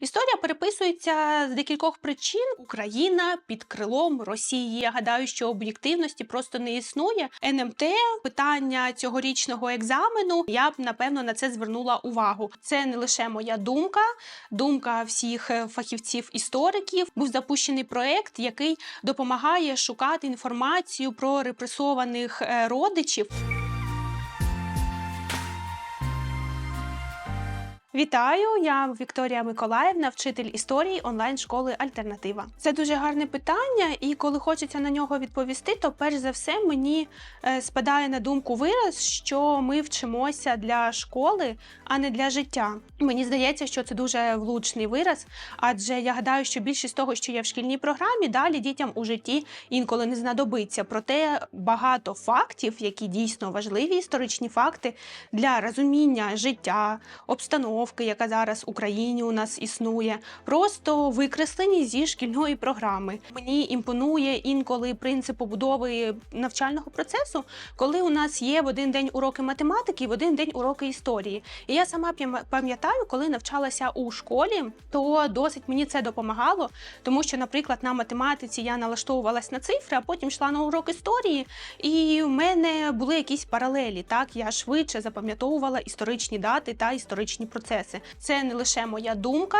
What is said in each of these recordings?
Історія переписується з декількох причин. Україна під крилом Росії. Я гадаю, що об'єктивності просто не існує. НМТ питання цьогорічного екзамену. Я б напевно на це звернула увагу. Це не лише моя думка, думка всіх е, фахівців-істориків. Був запущений проект, який допомагає шукати інформацію про репресованих е, родичів. Вітаю, я Вікторія Миколаївна, вчитель історії онлайн-школи Альтернатива. Це дуже гарне питання, і коли хочеться на нього відповісти, то перш за все мені е, спадає на думку вираз, що ми вчимося для школи, а не для життя. Мені здається, що це дуже влучний вираз, адже я гадаю, що більшість того, що є в шкільній програмі, далі дітям у житті інколи не знадобиться. Проте багато фактів, які дійсно важливі історичні факти для розуміння життя, обстановки, яка зараз в Україні у нас існує, просто викреслені зі шкільної програми. Мені імпонує інколи принцип побудови навчального процесу, коли у нас є в один день уроки математики, в один день уроки історії. І я сама пам'ятаю, коли навчалася у школі, то досить мені це допомагало, тому що, наприклад, на математиці я налаштовувалась на цифри, а потім йшла на урок історії, і в мене були якісь паралелі. Так, я швидше запам'ятовувала історичні дати та історичні процеси. Це не лише моя думка,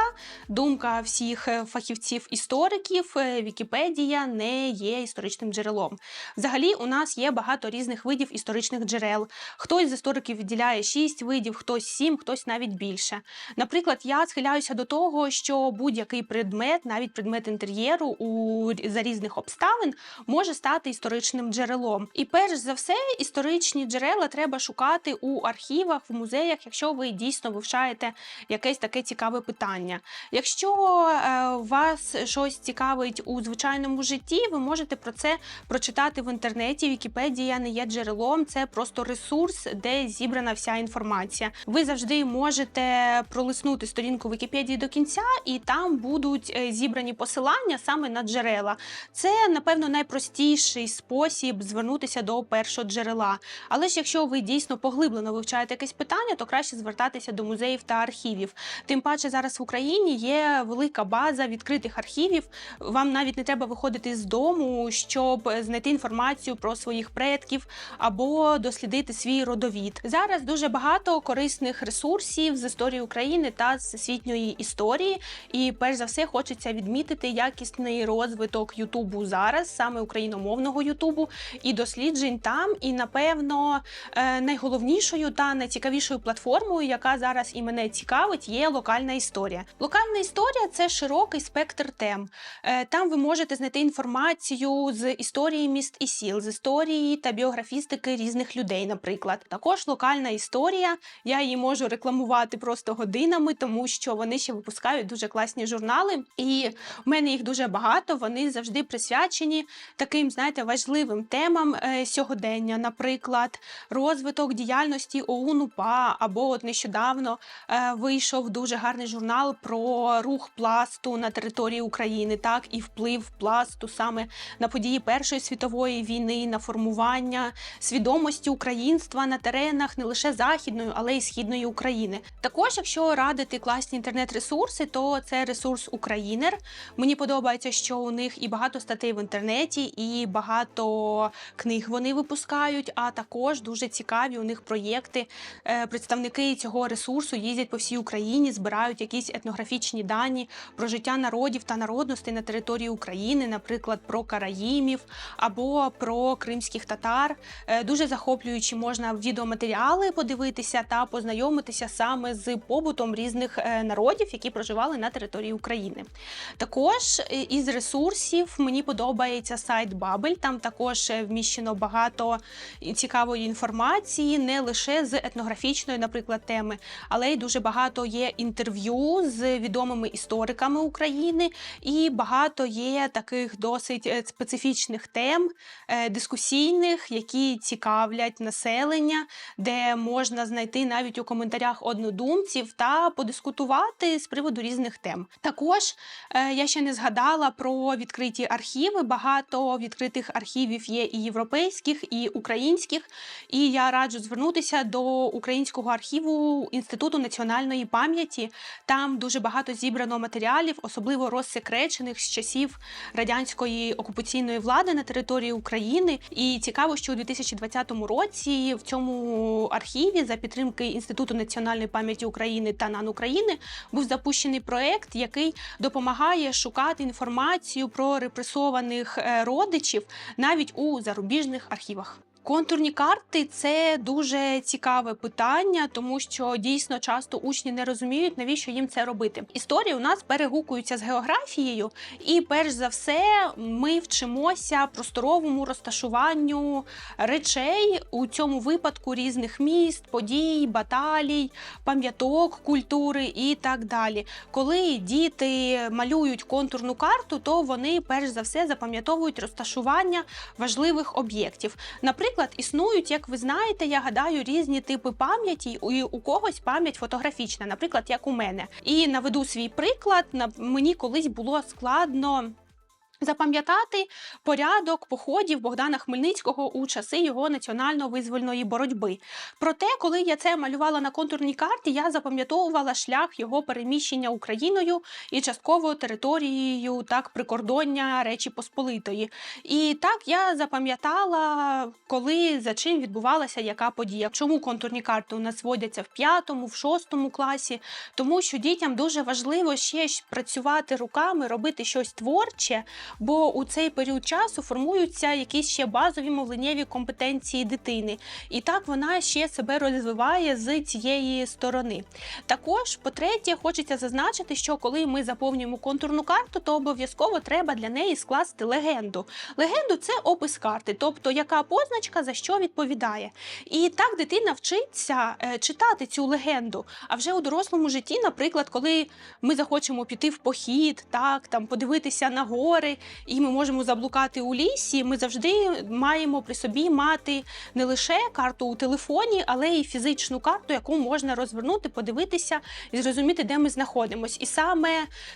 думка всіх е, фахівців-істориків. Е, Вікіпедія не є історичним джерелом. Взагалі, у нас є багато різних видів історичних джерел. Хтось з істориків відділяє 6 видів, хтось 7, хтось навіть більше. Наприклад, я схиляюся до того, що будь-який предмет, навіть предмет інтер'єру у за різних обставин, може стати історичним джерелом. І перш за все, історичні джерела треба шукати у архівах, в музеях, якщо ви дійсно вивчаєте якесь таке цікаве питання. Якщо е, вас щось цікавить у звичайному житті, ви можете про це прочитати в інтернеті. Вікіпедія не є джерелом, це просто ресурс, де зібрана вся інформація. Ви завжди можете пролиснути сторінку Вікіпедії до кінця, і там будуть е, зібрані посилання саме на джерела. Це, напевно, найпростіший спосіб звернутися до першого джерела. Але ж якщо ви дійсно поглиблено вивчаєте якесь питання, то краще звертатися до музеїв та архівів. Тим паче зараз в Україні є велика база відкритих архівів. Вам навіть не треба виходити з дому, щоб знайти інформацію про своїх предків або дослідити свій родовід. Зараз дуже багато корисних ресурсів з історії України та всесвітньої історії. І перш за все хочеться відмітити якісний розвиток Ютубу зараз, саме україномовного Ютубу, і досліджень там. І напевно е, найголовнішою та найцікавішою платформою, яка зараз і мене цікавить, є локальна історія. Локальна історія це широкий спектр тем. Е, Там ви можете знайти інформацію з історії міст і сіл, з історії та біографістики різних людей, наприклад. Також локальна історія. Я її можу рекламувати просто годинами, тому що вони ще випускають дуже класні журнали, і в мене їх дуже багато. Вони завжди присвячені таким, знаєте, важливим темам е, сьогодення, наприклад, розвиток діяльності ОУН УПА, або от нещодавно вийшов дуже гарний журнал про рух пласту на території України, так і вплив пласту саме на події Першої світової війни, на формування свідомості українства на теренах не лише західної, але й східної України. Також, якщо радити класні інтернет-ресурси, то це ресурс Українер. Мені подобається, що у них і багато статей в інтернеті, і багато книг вони випускають. А також дуже цікаві у них проєкти. Е, Представники цього ресурсу їздять по всій Україні, збирають якісь етнографічні дані про життя народів та народностей на території України, наприклад, про караїмів або про кримських татар. Е, Дуже захоплюючі можна відеоматеріали подивитися та познайомитися саме з побутом різних е, народів, які проживали на території України. Також е, із ресурсів мені подобається сайт Бабель. Там також вміщено багато цікавої інформації, не лише з етнографічної, наприклад, теми, але й дуже багато є інтерв'ю з відомими істориками України, і багато є таких досить е, специфічних тем, е, дискусійних, які цікавлять населення, де можна знайти навіть у коментарях однодумців та подискутувати з приводу різних тем. Також е, я ще не згадала про відкриті архіви. Багато відкритих архівів є і європейських, і українських. І я раджу звернутися до українського архіву Інституту національної національної пам'яті. Там дуже багато зібрано матеріалів, особливо розсекречених з часів радянської окупаційної влади на території України. І цікаво, що у 2020 році в цьому архіві за підтримки Інституту національної пам'яті України та НАН України був запущений проект, який допомагає шукати інформацію про репресованих е, родичів навіть у зарубіжних архівах. Контурні карти це дуже цікаве питання, тому що дійсно часто учні не розуміють, навіщо їм це робити. Історії у нас перегукуються з географією, і перш за все ми вчимося просторовому розташуванню речей у цьому випадку різних міст, подій, баталій, пам'яток культури і так далі. Коли діти малюють контурну карту, то вони перш за все запам'ятовують розташування важливих об'єктів. Наприклад, існують, як ви знаєте, я гадаю, різні типи пам'яті, і у когось пам'ять фотографічна, наприклад, як у мене. І наведу свій приклад. На мені колись було складно. Запам'ятати порядок походів Богдана Хмельницького у часи його національно-визвольної боротьби. Проте, коли я це малювала на контурній карті, я запам'ятовувала шлях його переміщення Україною і частково територією так прикордоння Речі Посполитої. І так я запам'ятала, коли за чим відбувалася яка подія. Чому контурні карти у нас водяться в п'ятому, в шостому класі? Тому що дітям дуже важливо ще працювати руками, робити щось творче бо у цей період часу формуються якісь ще базові мовленнєві компетенції дитини, і так вона ще себе розвиває з цієї сторони. Також, по-третє, хочеться зазначити, що коли ми заповнюємо контурну карту, то обов'язково треба для неї скласти легенду. Легенду це опис карти, тобто яка позначка за що відповідає. І так дитина вчиться е, читати цю легенду. А вже у дорослому житті, наприклад, коли ми захочемо піти в похід, так там подивитися на гори, і ми можемо заблукати у лісі. Ми завжди маємо при собі мати не лише карту у телефоні, але й фізичну карту, яку можна розвернути, подивитися і зрозуміти, де ми знаходимось. І саме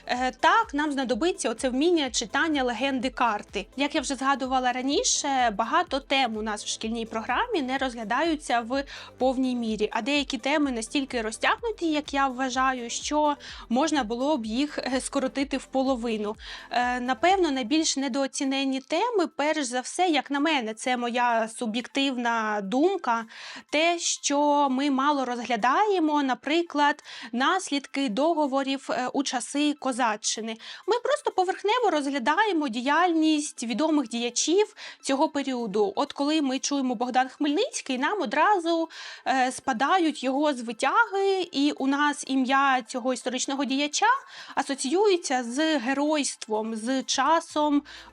е, так нам знадобиться оце вміння читання легенди карти. Як я вже згадувала раніше, багато тем у нас в шкільній програмі не розглядаються в повній мірі, а деякі теми настільки розтягнуті, як я вважаю, що можна було б їх е, скоротити в половину. Е, напевно, найбільш недооцінені теми, перш за все, як на мене, це моя суб'єктивна думка, те, що ми мало розглядаємо, наприклад, наслідки договорів е, у часи козаччини. Ми просто поверхнево розглядаємо діяльність відомих діячів цього періоду. От коли ми чуємо Богдан Хмельницький, нам одразу е, спадають його звитяги, і у нас ім'я цього історичного діяча асоціюється з геройством, з часом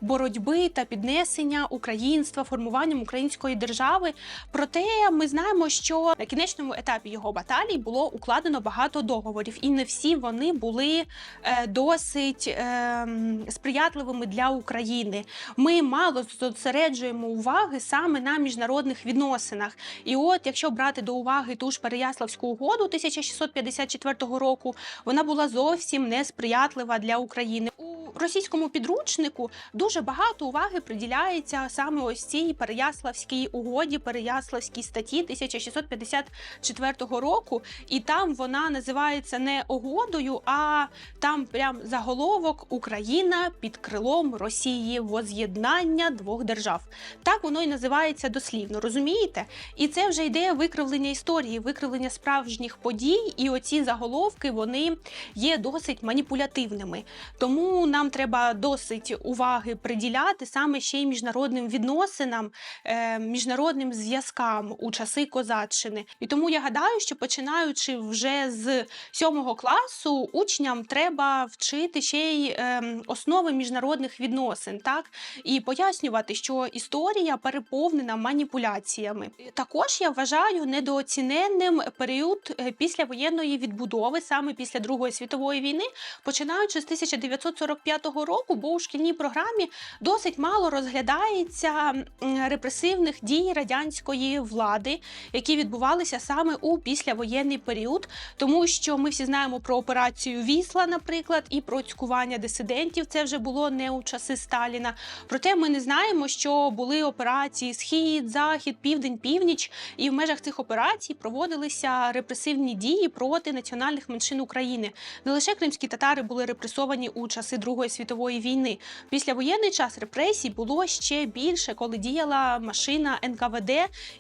боротьби та піднесення українства, формуванням української держави. Проте ми знаємо, що на кінечному етапі його баталій було укладено багато договорів, і не всі вони були е, досить е, сприятливими для України. Ми мало зосереджуємо уваги саме на міжнародних відносинах. І от, якщо брати до уваги ту ж Переяславську угоду 1654 року, вона була зовсім несприятлива для України. Російському підручнику дуже багато уваги приділяється саме ось цій Переяславській угоді, Переяславській статті 1654 року, і там вона називається не угодою, а там прям заголовок Україна під крилом Росії воз'єднання двох держав. Так воно і називається дослівно, розумієте? І це вже йде викривлення історії, викривлення справжніх подій, і оці заголовки вони є досить маніпулятивними. Тому нам треба досить уваги приділяти саме ще й міжнародним відносинам, е, міжнародним зв'язкам у часи козаччини. І тому я гадаю, що починаючи вже з сьомого класу, учням треба вчити ще й е, основи міжнародних відносин, так і пояснювати, що історія переповнена маніпуляціями. Також я вважаю недооціненним період е, післявоєнної відбудови, саме після Другої світової війни, починаючи з 1945 45-го року, бо у шкільній програмі досить мало розглядається репресивних дій радянської влади, які відбувалися саме у післявоєнний період, тому що ми всі знаємо про операцію Вісла, наприклад, і про цькування дисидентів. Це вже було не у часи Сталіна. Проте ми не знаємо, що були операції Схід, Захід, Південь, Північ, і в межах цих операцій проводилися репресивні дії проти національних меншин України. Не лише кримські татари були репресовані у часи Другої світової війни. Після воєнний час репресій було ще більше, коли діяла машина НКВД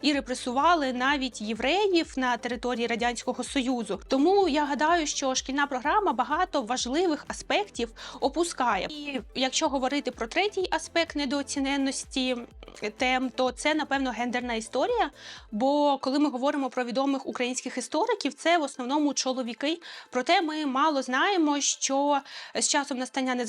і репресували навіть євреїв на території радянського союзу. Тому я гадаю, що шкільна програма багато важливих аспектів опускає. І якщо говорити про третій аспект недооціненності тем, то це напевно гендерна історія. Бо коли ми говоримо про відомих українських істориків, це в основному чоловіки. Проте ми мало знаємо, що з часом настання незалежності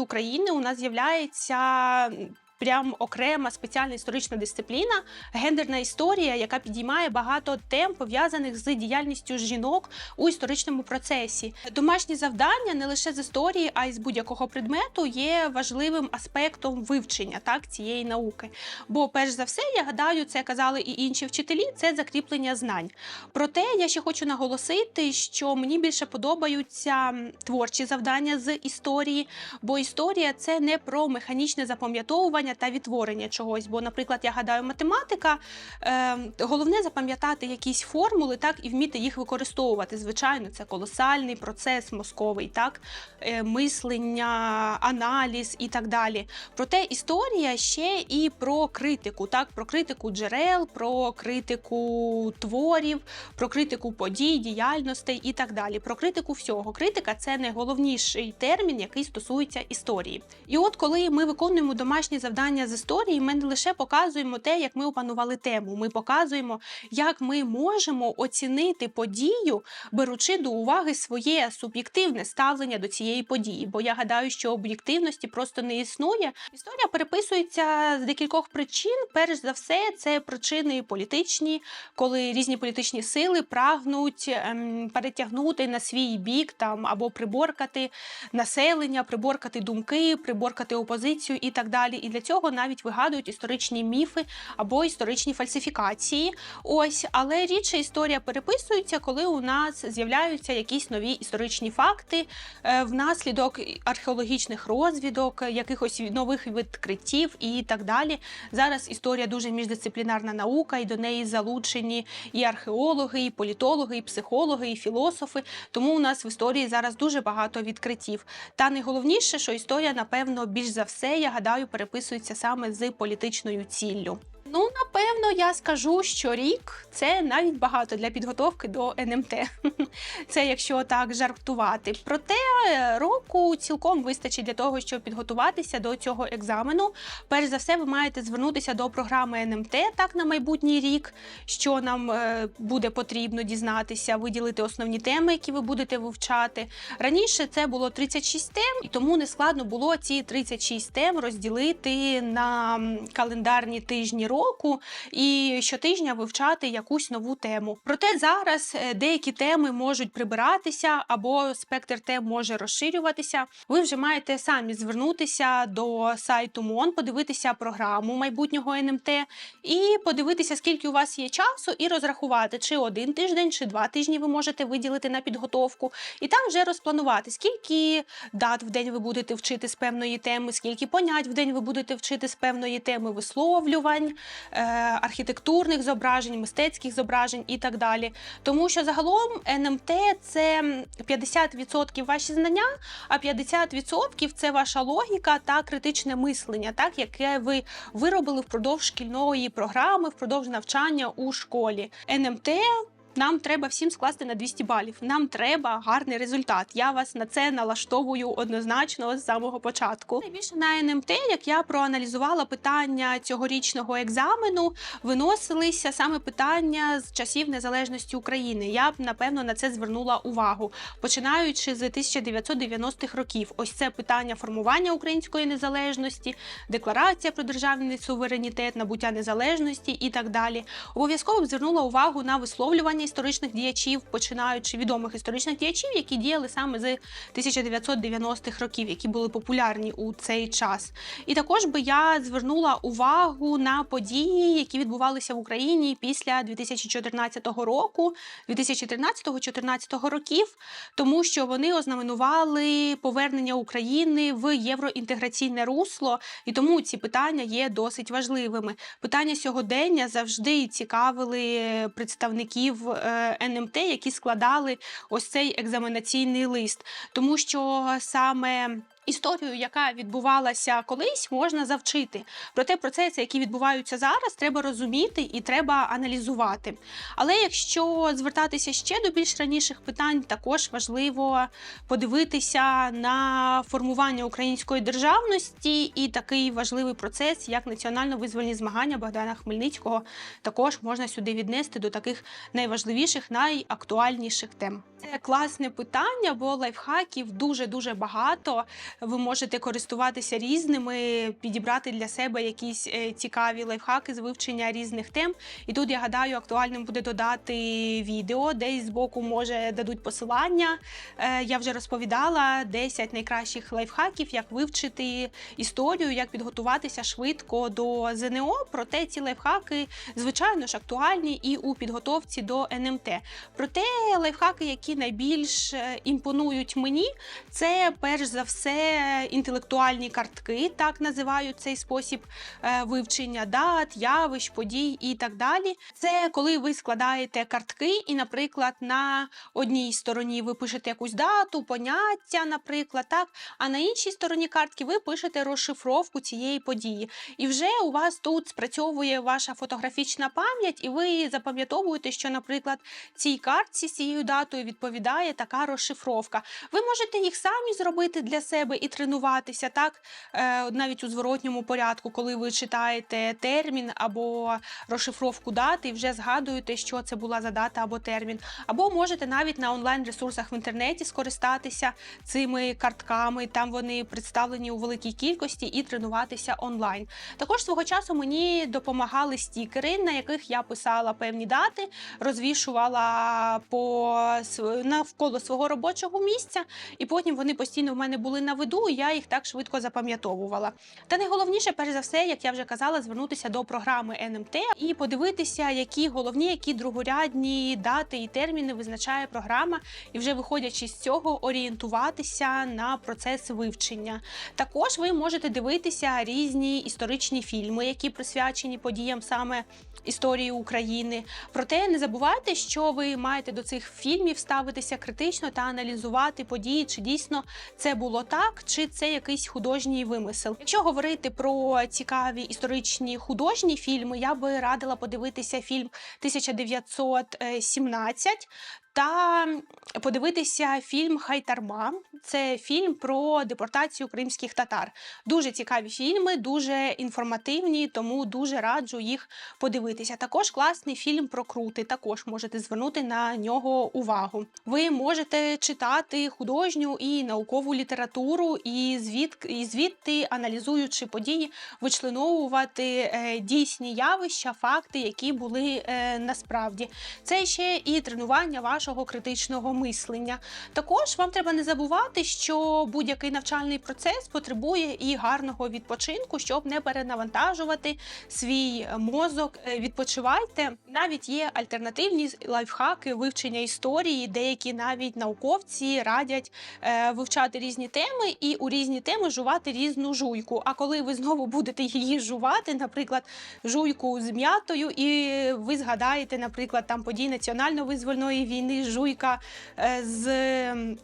України у нас з'являється. Прям окрема спеціальна історична дисципліна, гендерна історія, яка підіймає багато тем пов'язаних з діяльністю жінок у історичному процесі. Домашні завдання не лише з історії, а й з будь-якого предмету є важливим аспектом вивчення так цієї науки. Бо, перш за все, я гадаю, це казали і інші вчителі. Це закріплення знань. Проте я ще хочу наголосити, що мені більше подобаються творчі завдання з історії, бо історія це не про механічне запам'ятовування та відтворення чогось. Бо, наприклад, я гадаю, математика е, головне запам'ятати якісь формули, так і вміти їх використовувати. Звичайно, це колосальний процес мозковий, так е, мислення, аналіз і так далі. Проте історія ще і про критику, так про критику джерел, про критику творів, про критику подій, діяльностей і так далі. Про критику всього. Критика це найголовніший термін, який стосується історії. І от коли ми виконуємо домашні завдання з історії, ми не лише показуємо те, як ми опанували тему. Ми показуємо, як ми можемо оцінити подію, беручи до уваги своє суб'єктивне ставлення до цієї події. Бо я гадаю, що об'єктивності просто не існує. Історія переписується з декількох причин. Перш за все, це причини політичні, коли різні політичні сили прагнуть ем, перетягнути на свій бік там або приборкати населення, приборкати думки, приборкати опозицію і так далі. І для цього навіть вигадують історичні міфи або історичні фальсифікації. Ось, але рідше історія переписується, коли у нас з'являються якісь нові історичні факти е, внаслідок археологічних розвідок, якихось нових відкриттів і так далі. Зараз історія дуже міждисциплінарна наука, і до неї залучені і археологи, і політологи, і психологи, і філософи. Тому у нас в історії зараз дуже багато відкриттів. Та найголовніше, що історія, напевно, більш за все, я гадаю, переписується саме з політичною ціллю. Ну, напевно, я скажу, що рік це навіть багато для підготовки до НМТ. Це якщо так жартувати. Проте е, року цілком вистачить для того, щоб підготуватися до цього екзамену. Перш за все, ви маєте звернутися до програми НМТ так на майбутній рік, що нам е, буде потрібно дізнатися, виділити основні теми, які ви будете вивчати. Раніше це було 36 тем, і тому не складно було ці 36 тем розділити на календарні тижні року і щотижня вивчати якусь нову тему. Проте зараз е, деякі теми можуть прибиратися або спектр тем може розширюватися. Ви вже маєте самі звернутися до сайту МОН, подивитися програму майбутнього НМТ і подивитися, скільки у вас є часу, і розрахувати, чи один тиждень, чи два тижні ви можете виділити на підготовку, і там вже розпланувати, скільки дат в день ви будете вчити з певної теми, скільки понять в день ви будете вчити з певної теми висловлювань, архітектурних зображень, мистецьких зображень і так далі. Тому що загалом НМТ це 50% ваші знання, а 50% це ваша логіка та критичне мислення, так яке ви виробили впродовж шкільної програми, впродовж навчання у школі. НМТ нам треба всім скласти на 200 балів. Нам треба гарний результат. Я вас на це налаштовую однозначно з самого початку. Найбільше на НМТ, як я проаналізувала питання цьогорічного екзамену, виносилися саме питання з часів незалежності України. Я б напевно на це звернула увагу, починаючи з 1990-х років. Ось це питання формування української незалежності, декларація про державний суверенітет, набуття незалежності і так далі. Обов'язково б звернула увагу на висловлювання історичних діячів, починаючи відомих історичних діячів, які діяли саме з 1990-х років, які були популярні у цей час. І також би я звернула увагу на події, які відбувалися в Україні після 2014 року, 2013-2014 років, тому що вони ознаменували повернення України в євроінтеграційне русло, і тому ці питання є досить важливими. Питання сьогодення завжди цікавили представників НМТ, які складали ось цей екзаменаційний лист, тому що саме історію, яка відбувалася колись, можна завчити. Проте процеси, які відбуваються зараз, треба розуміти і треба аналізувати. Але якщо звертатися ще до більш раніших питань, також важливо подивитися на формування української державності і такий важливий процес, як національно-визвольні змагання Богдана Хмельницького, також можна сюди віднести до таких найважливіших, найактуальніших тем. Це класне питання, бо лайфхаків дуже дуже багато. Ви можете користуватися різними, підібрати для себе якісь е, цікаві лайфхаки з вивчення різних тем. І тут я гадаю, актуальним буде додати відео, десь збоку може дадуть посилання. Е, Я вже розповідала 10 найкращих лайфхаків, як вивчити історію, як підготуватися швидко до ЗНО. Проте ці лайфхаки, звичайно ж, актуальні і у підготовці до НМТ. Проте лайфхаки, які найбільш е, імпонують мені, це перш за все інтелектуальні картки, так називають цей спосіб е, вивчення дат, явищ, подій і так далі. Це коли ви складаєте картки, і, наприклад, на одній стороні ви пишете якусь дату, поняття, наприклад, так, а на іншій стороні картки ви пишете розшифровку цієї події. І вже у вас тут спрацьовує ваша фотографічна пам'ять, і ви запам'ятовуєте, що, наприклад, цій картці з цією датою відповідає така розшифровка. Ви можете їх самі зробити для себе і тренуватися, так е, навіть у зворотньому порядку, коли ви читаєте термін або розшифровку дати, і вже згадуєте, що це була за дата або термін. Або можете навіть на онлайн-ресурсах в інтернеті скористатися цими картками. Там вони представлені у великій кількості і тренуватися онлайн. Також свого часу мені допомагали стікери, на яких я писала певні дати, розвішувала по навколо свого робочого місця, і потім вони постійно в мене були на виду, я їх так швидко запам'ятовувала. Та найголовніше, перш за все, як я вже казала, звернутися до програми НМТ і подивитися, які головні, які другорядні дати і терміни визначає програма, і вже виходячи з цього, орієнтуватися на процес вивчення. Також ви можете дивитися різні історичні фільми, які присвячені подіям саме історії України. Проте не забувайте, що ви маєте до цих фільмів ставитися критично та аналізувати події, чи дійсно це було так, чи це якийсь художній вимисел. Якщо говорити про цікаві історичні художні фільми, я би радила подивитися фільм 1917 та подивитися фільм Хайтарма. Це фільм про депортацію кримських татар. Дуже цікаві фільми, дуже інформативні, тому дуже раджу їх подивитися. Також класний фільм про крути. Також можете звернути на нього увагу. Ви можете читати художню і наукову літературу, і звід, і звідти, аналізуючи події, вичленовувати е, дійсні явища, факти, які були е, насправді. Це ще і тренування вашого критичного мислення. Також вам треба не забувати, що будь-який навчальний процес потребує і гарного відпочинку, щоб не перенавантажувати свій мозок. Е, Відпочивайте. Навіть є альтернативні лайфхаки вивчення історії, деякі навіть науковці радять е, вивчати різні теми і у різні теми жувати різну жуйку. А коли ви знову будете її жувати, наприклад, жуйку з м'ятою, і ви згадаєте, наприклад, там події національно-визвольної війни, жуйка е, з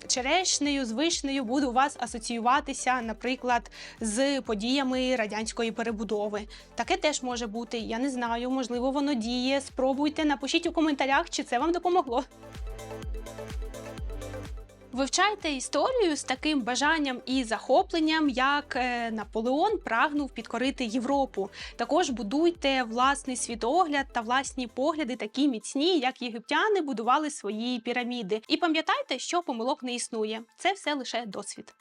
черешнею, з вишнею буде у вас асоціюватися, наприклад, з подіями радянської перебудови. Таке теж може бути. Я не знаю, можливо, воно діє. Спробуйте, напишіть у коментарях, чи це вам допомогло. Вивчайте історію з таким бажанням і захопленням, як е, Наполеон прагнув підкорити Європу. Також будуйте власний світогляд та власні погляди, такі міцні, як єгиптяни будували свої піраміди. І пам'ятайте, що помилок не існує. Це все лише досвід.